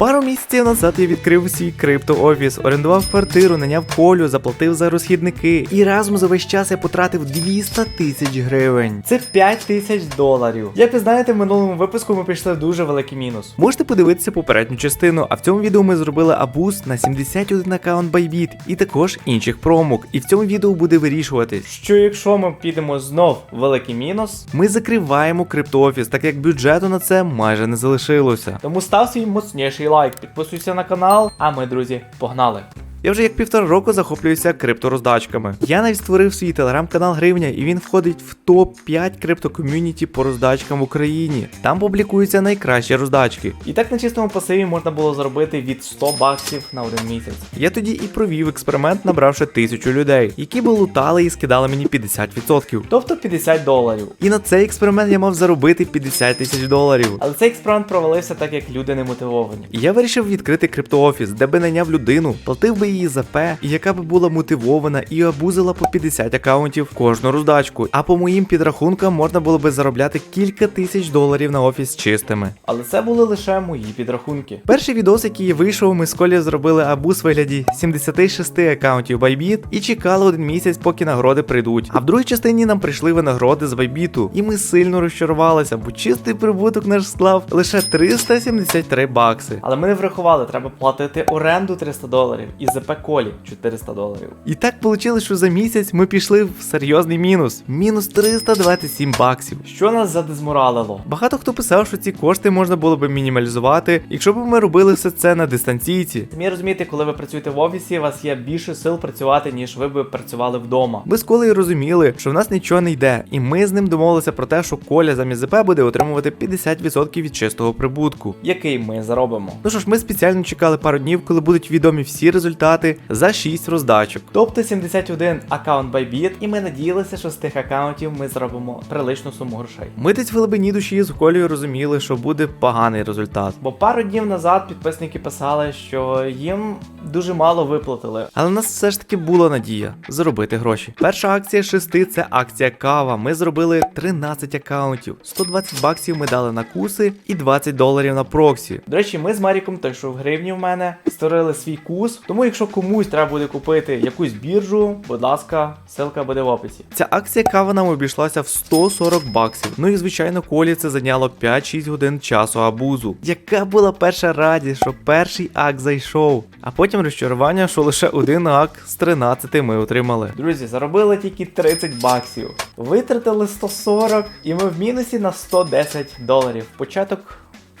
Пару місяців назад я відкрив свій криптоофіс, орендував квартиру, наняв колю, заплатив за розхідники. І разом за весь час я потратив 200 тисяч гривень. Це 5 тисяч доларів. Як ви знаєте, в минулому випуску ми пішли в дуже великий мінус. Можете подивитися попередню частину, а в цьому відео ми зробили абуз на 71 аккаунт Bybit і також інших промок. І в цьому відео буде вирішуватись, що якщо ми підемо знов в великий мінус, ми закриваємо криптоофіс, так як бюджету на це майже не залишилося. Тому став свій моцніший лайк, підписуйся на канал, а ми, друзі, погнали! Я вже як півтора року захоплююся криптороздачками. Я навіть створив свій телеграм-канал Гривня, і він входить в топ-5 криптоком'юніті по роздачкам в Україні. Там публікуються найкращі роздачки. І так на чистому пасиві можна було заробити від 100 баксів на один місяць. Я тоді і провів експеримент, набравши тисячу людей, які би лутали і скидали мені 50%, тобто 50 доларів. І на цей експеримент я мав заробити 50 тисяч доларів. Але цей експеримент провалився так, як люди не мотивовані. І я вирішив відкрити криптоофіс, де би найняв людину, платив би її за П, і яка би була мотивована і обузила по 50 акаунтів кожну роздачку. А по моїм підрахункам можна було би заробляти кілька тисяч доларів на офіс чистими. Але це були лише мої підрахунки. Перший відос, який вийшов, ми з Колі зробили абуз вигляді 76 акаунтів Bybit і чекали один місяць, поки нагороди прийдуть. А в другій частині нам прийшли винагороди з Bybit, і ми сильно розчарувалися, бо чистий прибуток наш склав лише 373 бакси. Але ми не врахували, треба платити оренду 300 доларів і ЗП колі 400 доларів. І так вийшло, що за місяць ми пішли в серйозний мінус. Мінус 327 баксів. Що нас задезморалило? Багато хто писав, що ці кошти можна було би мінімалізувати, якщо б ми робили все це на дистанційці. Самі розумієте, коли ви працюєте в офісі, у вас є більше сил працювати, ніж ви би працювали вдома. Ми з Колею розуміли, що в нас нічого не йде, і ми з ним домовилися про те, що Коля замість ЗП буде отримувати 50% від чистого прибутку, який ми заробимо. Ну що ж, ми спеціально чекали пару днів, коли будуть відомі всі результати за 6 роздачок. Тобто 71 аккаунт Bybit, і ми надіялися, що з тих аккаунтів ми зробимо приличну суму грошей. Ми десь в глибині душі з Колею розуміли, що буде поганий результат. Бо пару днів назад підписники писали, що їм дуже мало виплатили. Але у нас все ж таки була надія заробити гроші. Перша акція 6 це акція кава. Ми зробили 13 аккаунтів. 120 баксів ми дали на куси і 20 доларів на проксі. До речі, ми з Маріком, той, що в гривні в мене, створили свій кус. Тому, якщо комусь треба буде купити якусь біржу, будь ласка, ссылка буде в описі. Ця акція кава нам обійшлася в 140 баксів. Ну і звичайно, колі це зайняло 5-6 годин часу абузу. Яка була перша радість, що перший ак зайшов. А потім розчарування, що лише один ак з 13 ми отримали. Друзі, заробили тільки 30 баксів. Витратили 140, і ми в мінусі на 110 доларів. Початок.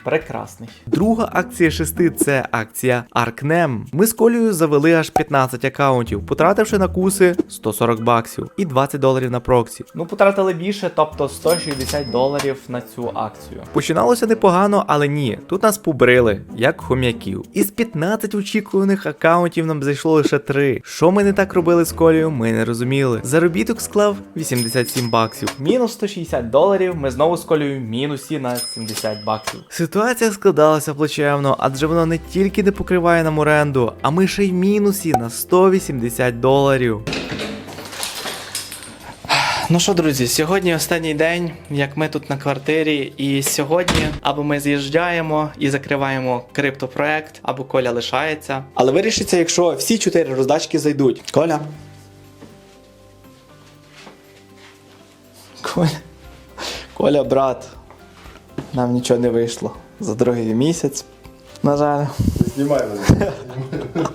Прекрасний. Друга акція 6 це акція Arknem. Ми з Колею завели аж 15 акаунтів, потративши на куси 140 баксів і 20 доларів на проксі. Ну, потратили більше, тобто 160 доларів на цю акцію. Починалося непогано, але ні. Тут нас побрили, як хом'яків. Із 15 очікуваних акаунтів нам зайшло лише 3. Що ми не так робили з Колею, ми не розуміли. Заробіток склав 87 баксів. Мінус 160 доларів. Ми знову з Колею мінусі на 70 баксів. Ситуація складалася плачевно, адже воно не тільки не покриває нам оренду, а ми ще й мінусі на 180 доларів. Ну що, друзі, сьогодні останній день, як ми тут на квартирі, і сьогодні або ми з'їжджаємо і закриваємо криптопроект, або Коля лишається. Але вирішиться, якщо всі чотири роздачки зайдуть. Коля. Коля. Коля, брат. Нам нічого не вийшло за другий місяць. На жаль. Знімай мене.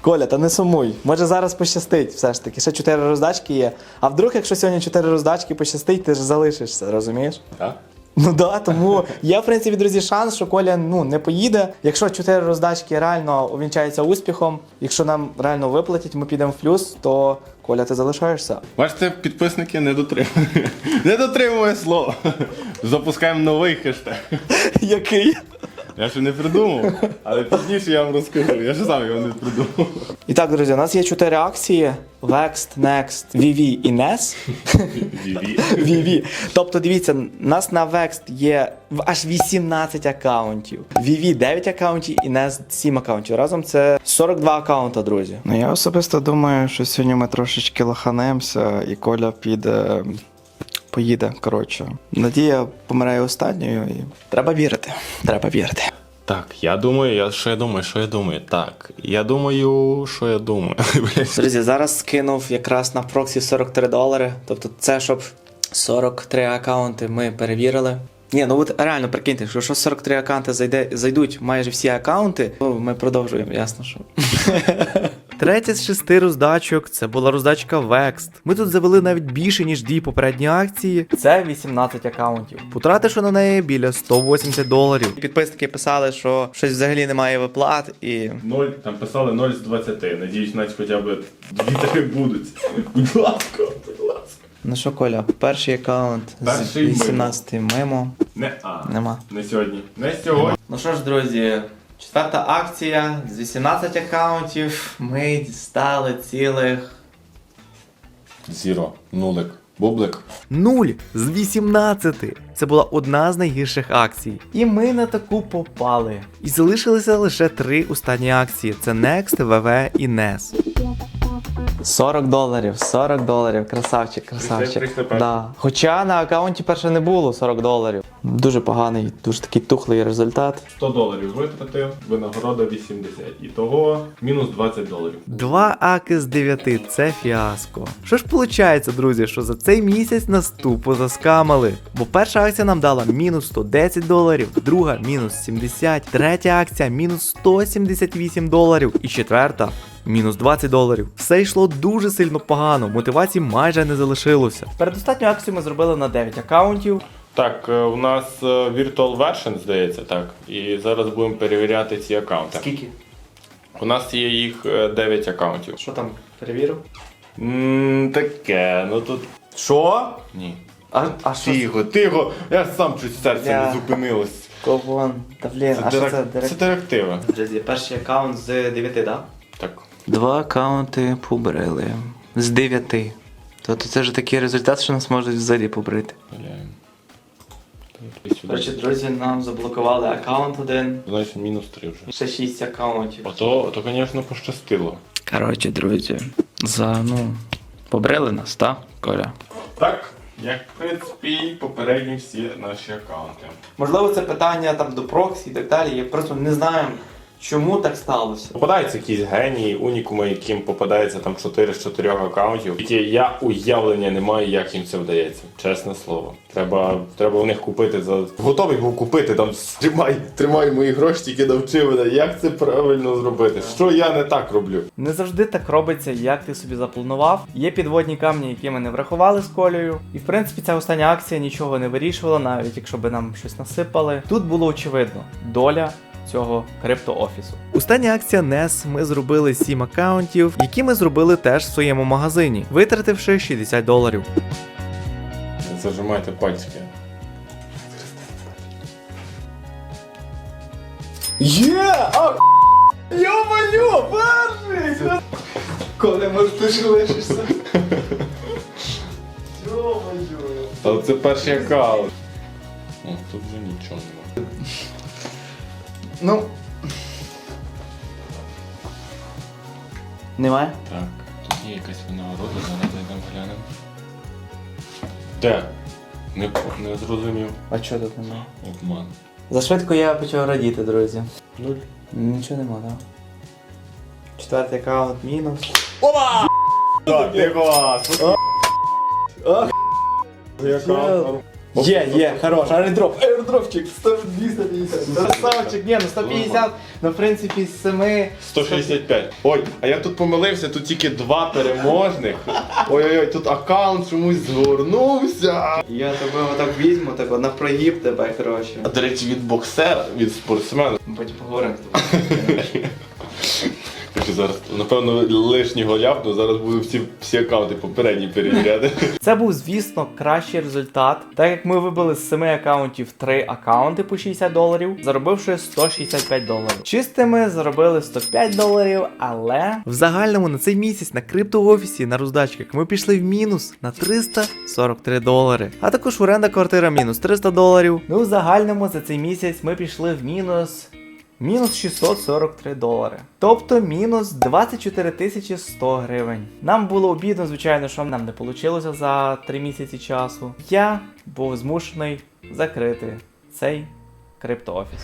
Коля, та не сумуй. Може зараз пощастить все ж таки. Ще чотири роздачки є. А вдруг, якщо сьогодні чотири роздачки пощастить, ти ж залишишся, розумієш? Так? Ну да, тому є в принципі, друзі, шанс, що Коля ну не поїде. Якщо чотири роздачки реально увінчаються успіхом, якщо нам реально виплатять, ми підемо в плюс, то Коля, ти залишаєшся. Бачите, підписники не дотримують. Не дотримує слово. Запускаємо новий хештег. Який? Я ще не придумав, але пізніше я вам розкажу. Я ж сам його не придумав. І так, друзі, у нас є чотири акції: Vext, Next, VV і NES. VV. Тобто, дивіться, у нас на Vext є в- аж 18 аккаунтів. VV 9 аккаунтів і NES 7 аккаунтів. Разом це 42 аккаунта, друзі. Ну я особисто думаю, що сьогодні ми трошечки лоханемося, і Коля піде. Поїде, коротше. Надія помирає останньою і Треба вірити. Треба вірити. Так, я думаю, я що я думаю, що я думаю. Так, я думаю, що я думаю. Друзі, зараз скинув якраз на проксі 43 долари. Тобто це щоб 43 аккаунти ми перевірили. Ні, ну от реально прикиньте, що якщо 43 аккаунти зайде, зайдуть майже всі аккаунти, то ми продовжуємо, ясно, що. Третя з шести роздачок це була роздачка Vext. Ми тут завели навіть більше, ніж дві попередні акції. Це 18 аккаунтів. Потративши на неї біля 180 доларів. Підписники писали, що щось взагалі немає виплат і. Ноль, там писали 0 з 20. Надіюсь, навіть хоча б дві таки будуть. Будь ласка, будь ласка. Ну що, Коля, перший аккаунт Перший з мимо. 18 мимо. Не а. Нема. Не сьогодні. Не сьогодні. Ну що ж, друзі, четверта акція з 18 аккаунтів. Ми дістали цілих. Зіро. Нулик. Бублик. Нуль з 18. Це була одна з найгірших акцій. І ми на таку попали. І залишилися лише три останні акції: це Next, VV і NES. 40 доларів, 40 доларів, красавчик, красавчик. Да. Хоча на аккаунті перше не було 40 доларів. Дуже поганий, дуже такий тухлий результат. 100 доларів витратив, винагорода 80. І того мінус 20 доларів. Два аки з 9 це фіаско. Що ж виходить, друзі, що за цей місяць нас тупо заскамали. Бо перша акція нам дала мінус 110 доларів, друга мінус 70, третя акція мінус 178 доларів і четверта. Мінус 20 доларів. Все йшло дуже сильно погано, мотивації майже не залишилося. Передостатню акцію ми зробили на 9 аккаунтів. Так, е, у нас е, Virtual Version, здається, так. І зараз будемо перевіряти ці аккаунти. Скільки? У нас є їх е, 9 аккаунтів. Що там, перевірив? Ммм, таке, ну тут. Що? Ні. А, а що? Тихо, тихо, я сам чуть серце Я- не зупинилось. Ковон. Та блін, а що дирек- це? це Директ... директива. Друзі, перший аккаунт з 9, так? Да? Так. Два аккаунти побрили. З 9. Тобто це ж такий результат, що нас можуть взагалі побрити. Валяємо. Коротше, друзі, нам заблокували аккаунт один. Значить, мінус 3 вже. Ще 6 аккаунтів. Ото, то, звісно, пощастило. Коротше, друзі, за ну. Побрили нас, так, Коля? Так, як в принципі, і попередні всі наші аккаунти. Можливо, це питання там до проксі і так далі. Я просто не знаю, чому так сталося. Попадаються якісь генії, унікуми, яким попадається там 4 з 4 аккаунтів. Тільки я уявлення не маю, як їм це вдається. Чесне слово. Треба, треба у них купити за. Готовий був купити там тримай, тримай мої гроші, тільки навчи мене. Як це правильно зробити? Що я не так роблю? Не завжди так робиться, як ти собі запланував. Є підводні камні, які ми не врахували з колею. І в принципі ця остання акція нічого не вирішувала, навіть якщо би нам щось насипали. Тут було очевидно доля. Цього криптоофісу. Остання акція NES ми зробили 7 аккаунтів, які ми зробили теж в своєму магазині, витративши 60 доларів. Зажимайте пальчики. Є! А, Йо-моє, перший! Коли може ти ж лишишся? Але це перший аккаунт. Тут вже нічого немає. Ну. Немає? Так, тут є якась винагорода, зараз зайдемо глянемо. Де? Не, не зрозумів. А чого тут немає? Обман. Зашвидко я почав радіти, друзі. Нуль. Нічого нема, так? Четвертий аккаунт мінус. Так, ти клас! Є, є, хорош, аеродроп, аеродропчик, 250. Красавчик, ні, ну 150, ну в принципі з 7. 165. Ой, а я тут помилився, тут тільки два переможних. Ой-ой-ой, тут аккаунт чомусь згорнувся. Я тебе отак візьму, так на прогиб тебе, коротше. А до речі, від боксера, від спортсмена. Потім поговоримо з тобою. Короче, зараз, напевно, лишнього ляпну, зараз буду всі, всі аккаунти попередні перевіряти. Це був, звісно, кращий результат, так як ми вибили з 7 аккаунтів 3 аккаунти по 60 доларів, заробивши 165 доларів. Чистими заробили 105 доларів, але в загальному на цей місяць на криптоофісі на роздачках ми пішли в мінус на 343 долари. А також оренда квартира мінус 300 доларів. Ну в загальному за цей місяць ми пішли в мінус. Мінус 643 долари. Тобто мінус 24 тисячі 100 гривень. Нам було обідно, звичайно, що нам не вийшло за 3 місяці часу. Я був змушений закрити цей криптоофіс.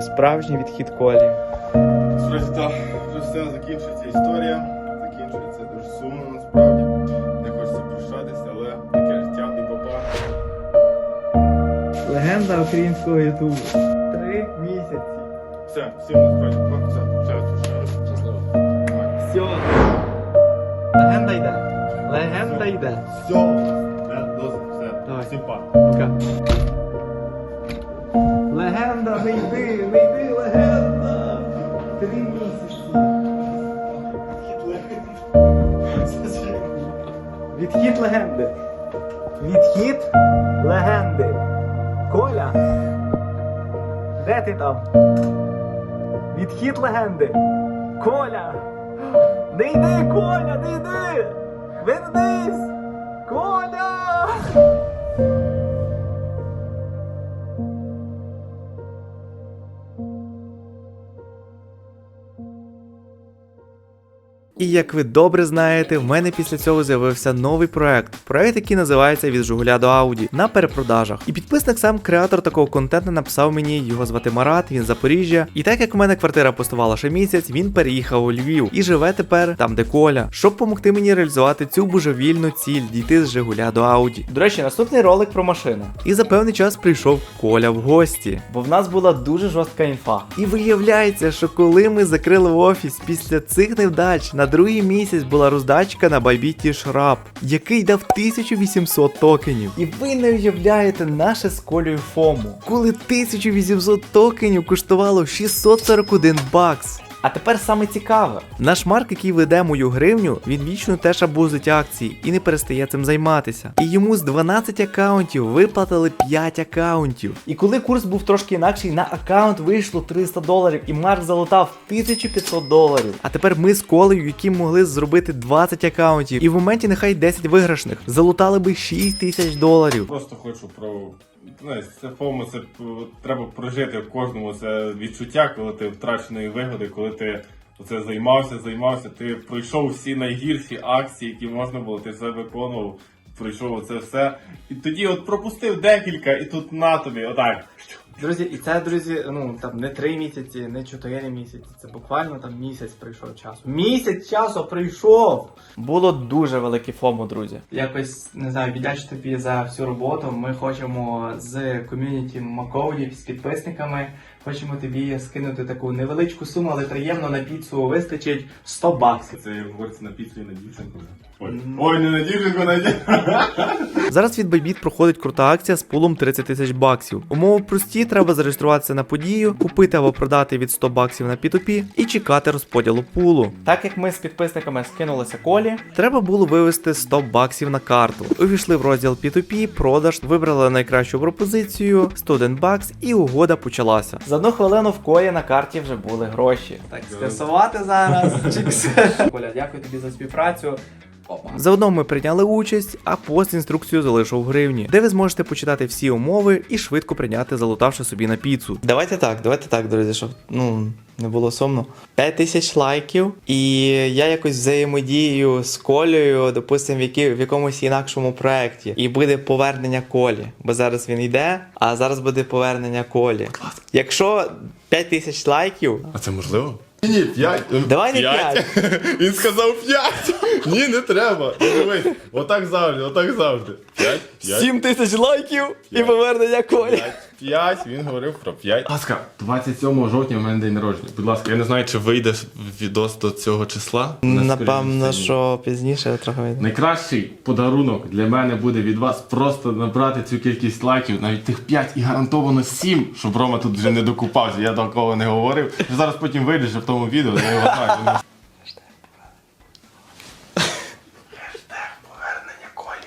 Справжній відхід колі. Вже все закінчується історія. Закінчується дуже сумно насправді. Не хочеться прощатися, але таке життя і папа. Легенда українського ютубу. Три місяці. Все, всім насправді все, все, все. Щасливо. Все. Легенда йде. Легенда йде. Все, все, досить, все. Давай. Всім па. Пока. Не йди, не йди, легенда. Три місяці. Відхід легенди. Відхід легенди. Коля. Де ти там? Відхід легенди. Коля. Не йди, Коля, не йди. Вернись. Коля. І як ви добре знаєте, в мене після цього з'явився новий проект. Проект, який називається Від Жигуля до Ауді на перепродажах. І підписник сам креатор такого контенту написав мені, його звати Марат, він з Запоріжжя. І так як у мене квартира пустувала ще місяць, він переїхав у Львів і живе тепер там, де Коля, щоб допомогти мені реалізувати цю божевільну ціль дійти з Жигуля до Ауді. До речі, наступний ролик про машину. І за певний час прийшов Коля в гості, бо в нас була дуже жорстка інфа. І виявляється, що коли ми закрили офіс після цих невдач, на другий місяць була роздачка на Байбіті Шраб, який дав 1800 токенів. І ви не уявляєте наше з Колею Фому, коли 1800 токенів коштувало 641 бакс. А тепер саме цікаве. Наш Марк, який веде мою гривню, він вічно теж абузить акції і не перестає цим займатися. І йому з 12 акаунтів виплатили 5 акаунтів. І коли курс був трошки інакший, на акаунт вийшло 300 доларів, і Марк залутав 1500 доларів. А тепер ми з колею, які могли зробити 20 акаунтів, і в моменті нехай 10 виграшних, залутали би 6 тисяч доларів. Просто хочу про. Знаєш, це фому, це треба прожити в кожному це відчуття, коли ти втраченої вигоди, коли ти оце займався, займався, ти пройшов всі найгірші акції, які можна було, ти все виконував, пройшов оце все. І тоді от пропустив декілька, і тут на тобі, отак. Друзі, і це, друзі, ну там не три місяці, не чотири місяці. Це буквально там місяць прийшов часу. Місяць часу прийшов! Було дуже велике фому, друзі. Якось не знаю, віддячу тобі за всю роботу. Ми хочемо з ком'юніті Маковдів, з підписниками. Хочемо тобі скинути таку невеличку суму, але приємно на піцу вистачить 100 баксів. Це як говориться на піцу і на дівчинку. Ой, ой, не на дівчинку, на. Зараз від Bybit проходить крута акція з пулом 30 тисяч баксів. Умови прості, треба зареєструватися на подію, купити або продати від 100 баксів на P2P і чекати розподілу пулу. Так як ми з підписниками скинулися колі, треба було вивести 100 баксів на карту. Увійшли в розділ P2P, продаж, вибрали найкращу пропозицію, 101 бакс, і угода почалася. За одну хвилину в колі на карті вже були гроші. Так, скасувати зараз. Коля, дякую тобі за співпрацю. Заодно ми прийняли участь, а пост інструкцію залишив в гривні, де ви зможете почитати всі умови і швидко прийняти, залутавши собі на піцу. Давайте так, давайте так, друзі, щоб ну не було сумно. 5 тисяч лайків, і я якось взаємодію з колею, допустимо, в, які, в якомусь інакшому проєкті. І буде повернення колі. Бо зараз він йде, а зараз буде повернення колі. Якщо 5 тисяч лайків, А це можливо? Ні, ні, п'ять. Давай не п'ять. Він сказав п'ять. Ні, не треба. Дивись, отак завжди, отак завжди. П'ять, п'ять. 7 тисяч лайків і повернення колі. П'ять, п'ять, він говорив про п'ять. Будь ласка, 27 жовтня в мене день народження. Будь ласка, я не знаю, чи вийде відос до цього числа. Напевно, що пізніше трохи вийде. Найкращий подарунок для мене буде від вас просто набрати цю кількість лайків, навіть тих 5 і гарантовано 7, щоб Рома тут вже не докупався. Я такого не говорив. Зараз потім вийдеш в тому відео, я його знаю. Хештег повернення Колі.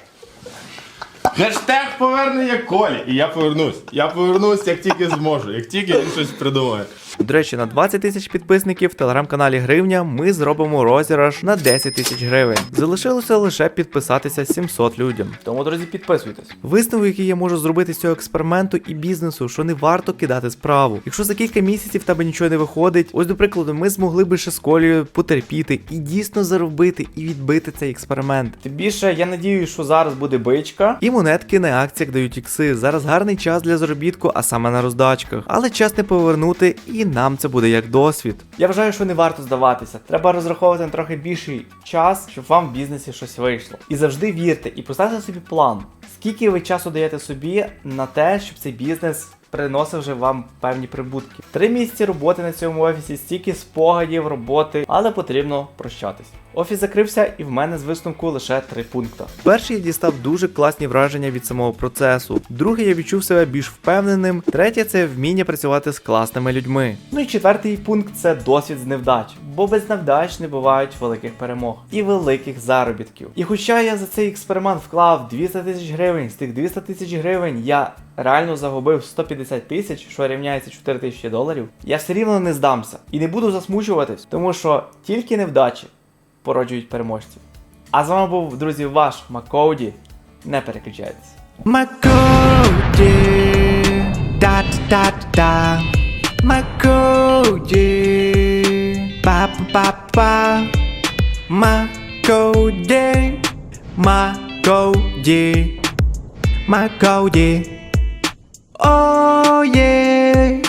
І я повернусь. Я повернусь, як тільки зможу, як тільки він щось придумає. До речі, на 20 тисяч підписників в телеграм-каналі Гривня ми зробимо розіграш на 10 тисяч гривень. Залишилося лише підписатися 700 людям. Тому, друзі, підписуйтесь. Висновок, який я можу зробити з цього експерименту і бізнесу, що не варто кидати справу. Якщо за кілька місяців в тебе нічого не виходить, ось до прикладу, ми змогли би ще з колею потерпіти і дійсно заробити і відбити цей експеримент. Тим більше я надію, що зараз буде бичка, і монетки на акціях дають ікси. Зараз гарний час для заробітку, а саме на роздачках. Але час не повернути, і нам це буде як досвід. Я вважаю, що не варто здаватися. Треба розраховувати на трохи більший час, щоб вам в бізнесі щось вийшло. І завжди вірте і поставте собі план. Скільки ви часу даєте собі на те, щоб цей бізнес приносив вже вам певні прибутки. Три місяці роботи на цьому офісі, стільки спогадів, роботи, але потрібно прощатись. Офіс закрився, і в мене з висновку лише три пункти. Перший я дістав дуже класні враження від самого процесу. Другий я відчув себе більш впевненим. Третє це вміння працювати з класними людьми. Ну і четвертий пункт це досвід з невдач, бо без невдач не бувають великих перемог і великих заробітків. І хоча я за цей експеримент вклав 200 тисяч гривень, з тих 200 тисяч гривень я реально загубив 150 тисяч, що рівняється 4 тисячі доларів, я все рівно не здамся і не буду засмучуватись, тому що тільки невдачі породжують переможців. А з вами був, друзі, ваш Макоуді. Не переключайтесь. Макоуді, да-да-да-да. Oh yeah.